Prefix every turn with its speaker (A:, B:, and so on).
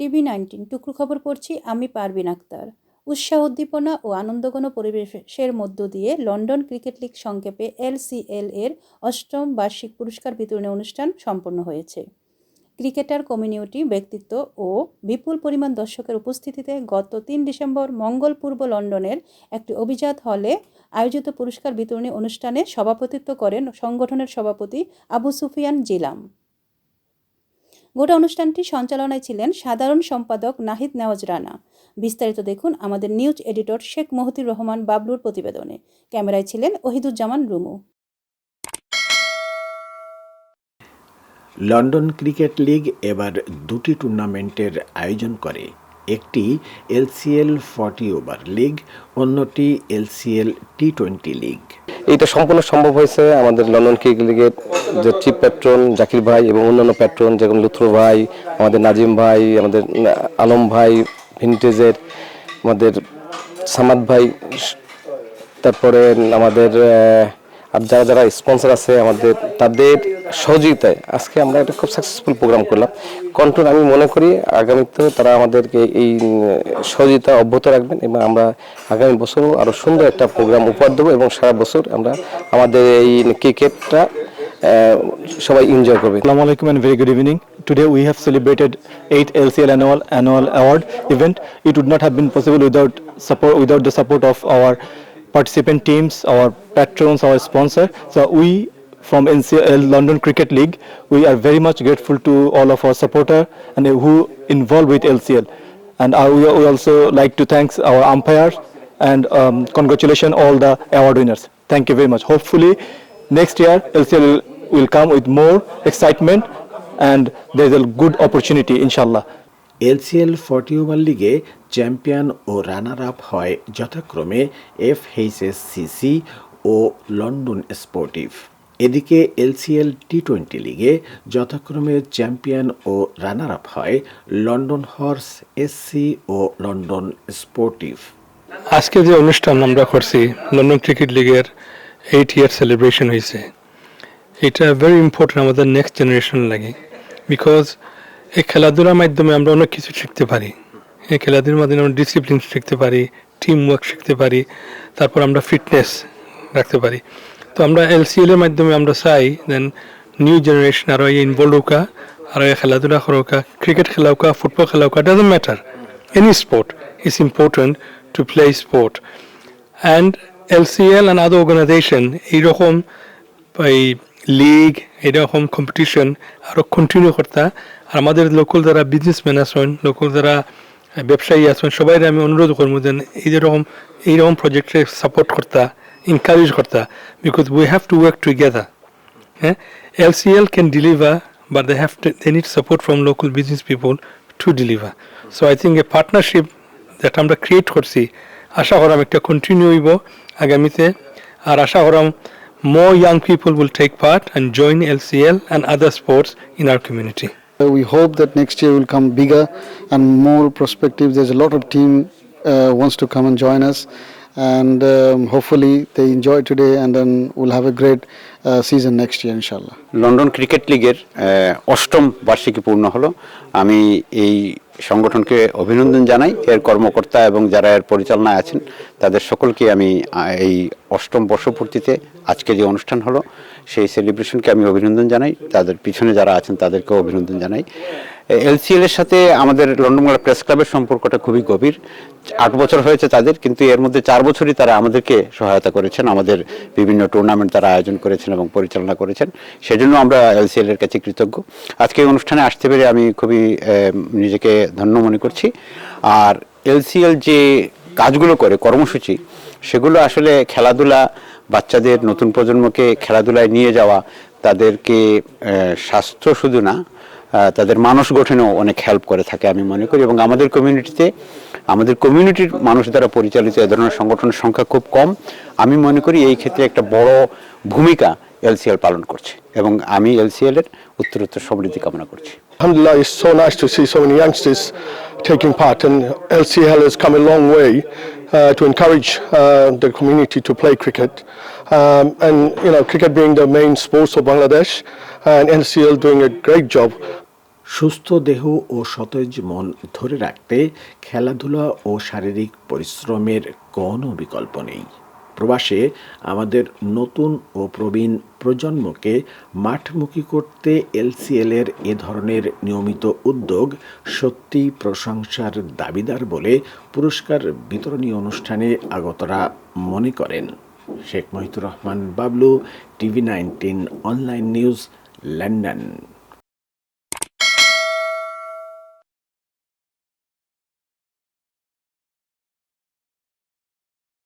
A: TV nineteen, টুকরো খবর পড়ছি, আমি পারবিন আক্তার। উৎসাহ উদ্দীপনা ও আনন্দঘন পরিবেশের মধ্য দিয়ে লন্ডন ক্রিকেট লিগ সংক্ষেপে এলসিএল এর অষ্টম বার্ষিক পুরস্কার বিতরণী অনুষ্ঠান সম্পন্ন হয়েছে। ক্রিকেটার কমিউনিটি, ব্যক্তিত্ব ও বিপুল পরিমাণ দর্শকের উপস্থিতিতে গত তিন ডিসেম্বর মঙ্গল পূর্ব লন্ডনের একটি অভিজাত হলে আয়োজিত পুরস্কার বিতরণী অনুষ্ঠানে সভাপতিত্ব করেন সংগঠনের সভাপতি আবু সুফিয়ান জিলাম। গোটা অনুষ্ঠানটি সঞ্চালনায় ছিলেন সাধারণ সম্পাদক নাহিদ নেওয়াজ রানা। বিস্তারিত দেখুন আমাদের নিউজ এডিটর শেখ মহতির রহমান বাবলুর প্রতিবেদনে। ক্যামেরায় ছিলেন Ohiduzzaman Rumu.
B: London cricket league এবার দুটি টুর্নামেন্টের আয়োজন করে। একটি এলসিএল ফর্টি ওভার লিগ, অন্যটি এলসিএল টি টোয়েন্টি লিগ।
C: এইটা সম্পূর্ণ সম্ভব হয়েছে আমাদের লন্ডন ক্রিকেট লিগের যে চিফ প্যাট্রন জাকির ভাই এবং অন্যান্য প্যাট্রন, যেমন লুথুর ভাই, আমাদের নাজিম ভাই, আমাদের আলম ভাই, ভিনটেজের, আমাদের সামাদ ভাই, তারপরে আমাদের আর যারা যারা স্পন্সর আছে আমাদের, তাদের সহযোগিতায় আজকে আমরা একটা খুব সাকসেসফুল প্রোগ্রাম করলাম কন্ট্রোল আমি মনে করি আগামীতেও তারা আমাদেরকে এই সহযোগিতা অব্যাহত রাখবেন এবং আমরা আগামী বছরও আরও সুন্দর একটা প্রোগ্রাম উপহার দেবো এবং সারা বছর আমরা আমাদের এই ক্রিকেটটা সবাই এনজয় করবে
D: Assalamu alaikum and very good evening. Today we have celebrated 8th LCL annual annual award event. It would not have been possible without support, without the support of our participant teams, our patrons, our sponsor. So we from NCL London Cricket League, we are very much grateful to all of our supporter and who involved with LCL. And we we also like to thank our umpires and um, congratulations all the award winners. Thank you very much. Hopefully next year LCL will, will come with more excitement and there's a good opportunity inshallah.
B: LCL forty over লিগে champion ও runner up হয় যথাক্রমে F CC ও London Sportive. এদিকে LCL T twenty লিগে যথাক্রমে champion ও runner up হয় লন্ডন হর্স এসসি ও লন্ডন স্পোর্টিভ।
E: আজকে যে অনুষ্ঠান আমরা করছি, লন্ডন ক্রিকেট লিগের এইট ইয়ার সেলিব্রেশন হয়েছে। এটা ভেরি ইম্পর্টেন্ট আমাদের নেক্সট জেনারেশন লাগে। বিকজ এই খেলাধুলার মাধ্যমে আমরা অনেক কিছু শিখতে পারি। এই খেলাধুলার মাধ্যমে আমরা ডিসিপ্লিন শিখতে পারি টিম ওয়ার্ক শিখতে পারি, তারপর আমরা ফিটনেস রাখতে পারি। তো আমরা এলসিএল এর মাধ্যমে আমরা চাই দেন নিউ জেনারেশন আরও ইনভলভ হোকা, আর খেলাধুলা করা ক্রিকেট খেলা হোকা ফুটবল খেলা হোকা doesn't matter any sport is important to play sport and LCL and other organisation এইরকম এই লিগ এরকম কম্পিটিশন আরও কন্টিনিউ করতা। আর আমাদের লোকাল যারা বিজনেসম্যান আছেন লোকাল যারা ব্যবসায়ী আছেন সবাই আমি অনুরোধ করব যে এইরকম এইরকম প্রজেক্টে সাপোর্ট করতা, encourage করতা because we have to work together হ্যাঁ? LCL can deliver, but they have to, they need support from local business people to deliver. So, I think a partnership that আমরা ক্রিয়েট করছি, আশা করাম একটা continue হইব আগামীতে। আর আশা করাম more young people will take part and join LCL and other sports in our community.
F: Uh, We hope that next year will come bigger and more prospective. There's a lot of team uh, wants to come and join us, and um, hopefully they enjoy today, and then we'll have a great uh, season next year, inshallah.
G: London cricket লিগের আহ, অষ্টম বার্ষিকী পূর্ণ হলো আমি এই সংগঠনকে অভিনন্দন জানাই। এর কর্মকর্তা এবং যারা এর পরিচালনায় আছেন, তাদের সকলকে আমি এই অষ্টম বর্ষপূর্তিতে আজকে যে অনুষ্ঠান হলো, সেই সেলিব্রেশনকে আমি অভিনন্দন জানাই। তাদের পিছনে যারা আছেন, তাদেরকেও অভিনন্দন জানাই। এলসিএল এর সাথে আমাদের লন্ডন বাংলা প্রেস ক্লাবের সম্পর্কটা খুবই গভীর। আট বছর হয়েছে তাদের, কিন্তু এর মধ্যে চার বছরই তারা আমাদেরকে সহায়তা করেছেন, আমাদের বিভিন্ন টুর্নামেন্ট তারা আয়োজন করেছেন এবং পরিচালনা করেছেন। সেজন্য আমরা এলসিএল এর কাছে কৃতজ্ঞ। আজকে অনুষ্ঠানে আসতে পেরে আমি খুবই নিজেকে ধন্য মনে করছি। আর এলসিএল যে কাজগুলো করে, কর্মসূচি, সেগুলো আসলে খেলাধুলা, বাচ্চাদের নতুন প্রজন্মকে খেলাধুলায় নিয়ে যাওয়া, তাদেরকে স্বাস্থ্য শুধু না তাদের মানস গঠনেও অনেক হেল্প করে থাকে আমি মনে করি এবং আমাদের কমিউনিটিতে আমাদের কমিউনিটির মানুষ দ্বারা পরিচালিত এ ধরনের সংগঠনের সংখ্যা খুব কম আমি মনে করি এই ক্ষেত্রে একটা বড় ভূমিকা এলসিএল পালন করছে এবং আমি এলসিএল এর উত্তরোত্তর সমৃদ্ধি কামনা করছি
H: Alhamdulillah, it's so nice to see so many youngsters taking part, and LCL has come a long way uh, to encourage uh, the community to play cricket. Um, and you know, cricket being the main sports of Bangladesh, and LCL doing a great job.
B: সুস্থ দেহ ও সতেজ মন ধরে রাখতে খেলাধুলা ও শারীরিক পরিশ্রমের কোনো বিকল্প নেই। প্রবাসে আমাদের নতুন ও প্রবীণ প্রজন্মকে মাঠমুখী করতে এলসিএল এর এ ধরনের নিয়মিত উদ্যোগ সত্যি প্রশংসার দাবিদার বলে পুরস্কার বিতরণী অনুষ্ঠানে আগতরা মনে করেন। Sheikh Mohitur Rahman, Bablu, TV nineteen, online news, London.